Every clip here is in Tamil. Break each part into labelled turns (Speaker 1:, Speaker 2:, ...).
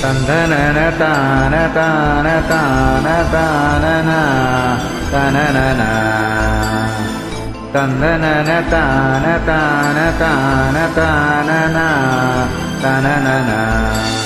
Speaker 1: தந்தன தானத்தந்தம் தான தான தான
Speaker 2: தந்தனன தான தான தான தான தான தான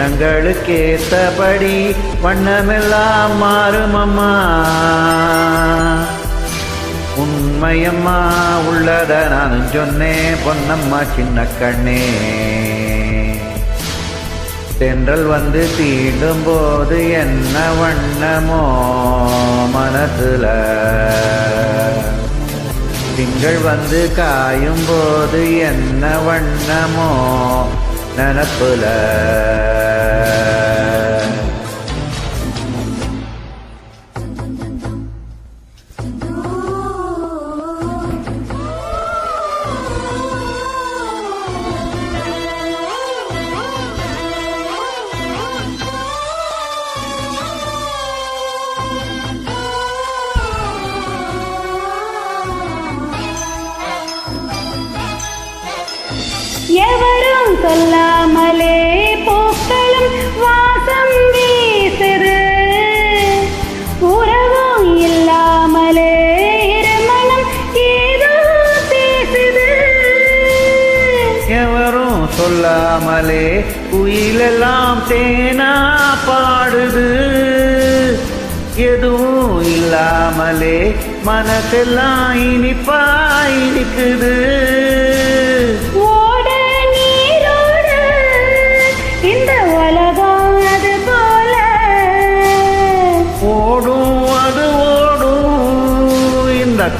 Speaker 2: எண்ணங்களுக்கேத்தபடி வண்ணமெல்லாம் மாறுமம்மா உண்மையம்மா உள்ளத நானும் சொன்னேன் பொன்னம்மா சின்ன கண்ணே. தென்றல் வந்து தீண்டும் போது என்ன வண்ணமோ மனசுல. திங்கள் வந்து காயும் போது என்ன வண்ணமோ நினப்புல
Speaker 3: எவரும் சொல்லாமலே பூக்களும் வாசம் வீசுது. உறவும் இல்லாமலே இருமணம் ஏதோ பேசுது.
Speaker 2: எவரும் சொல்லாமலே குயிலெல்லாம் தேனா பாடுது. எதுவும் இல்லாமலே மனசெல்லாம் இனிப்பா இனிக்குது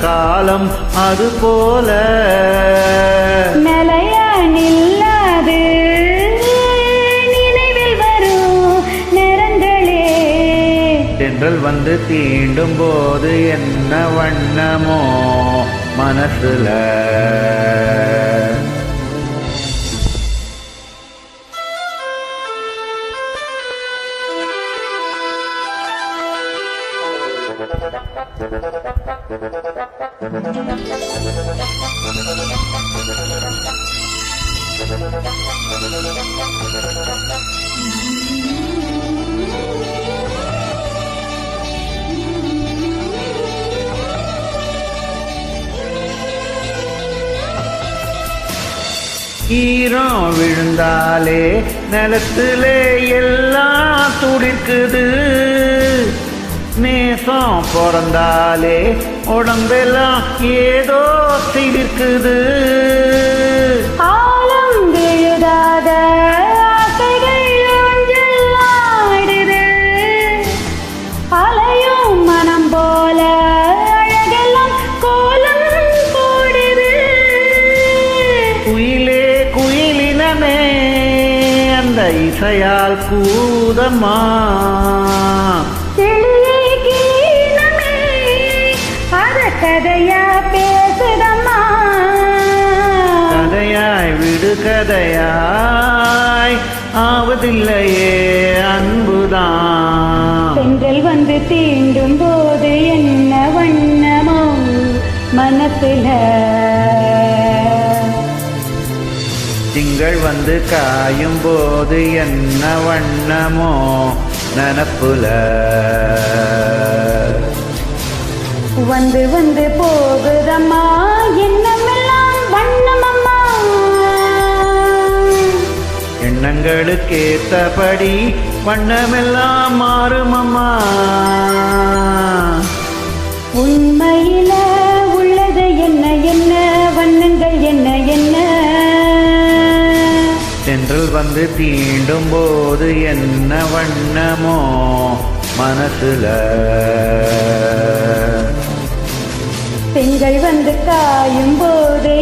Speaker 2: காலம் அது போல.
Speaker 3: நிலையா நில்லாது நினைவில் வரும் நிறங்களே
Speaker 2: தென்றல் வந்து தீண்டும் போது என்ன வண்ணமோ மனசுல. ஈரம் விழுந்தாலே நிலத்திலே எல்லாம் துடிக்குது. நேசம் பிறந்தாலே உடம்பெல்லாம் ஏதோ சிரிக்குது
Speaker 3: ஆழம் விழுதாத. அலையும் மனம் போல அழகெல்லாம் கோலம் போடுது.
Speaker 2: குயிலே குயிலினமே அந்த இசையால் கூதம்மா
Speaker 3: கதையா பேசுதம்மா.
Speaker 2: கதையாய் விடு கதையாய். ஆவதில்லையே அன்புதான்.
Speaker 3: பெண்கள் வந்து தீண்டும் போது என்ன வண்ணமோ மனசுல.
Speaker 2: திங்கள் வந்து காயும் போது என்ன வண்ணமோ நனப்புல.
Speaker 3: வந்து வந்து போகுதம்மா. எண்ணமெல்லாம் வண்ணமம்மா.
Speaker 2: எண்ணங்களுக்கேத்தபடி வண்ணமெல்லாம் மாறுமம்மா.
Speaker 3: உண்மையில உள்ளது என்ன என்ன? வண்ணங்கள் என்ன என்ன?
Speaker 2: தென்றல் வந்து தீண்டும் போது என்ன வண்ணமோ மனசுல.
Speaker 3: பெண்கள் வந்து காயும் போது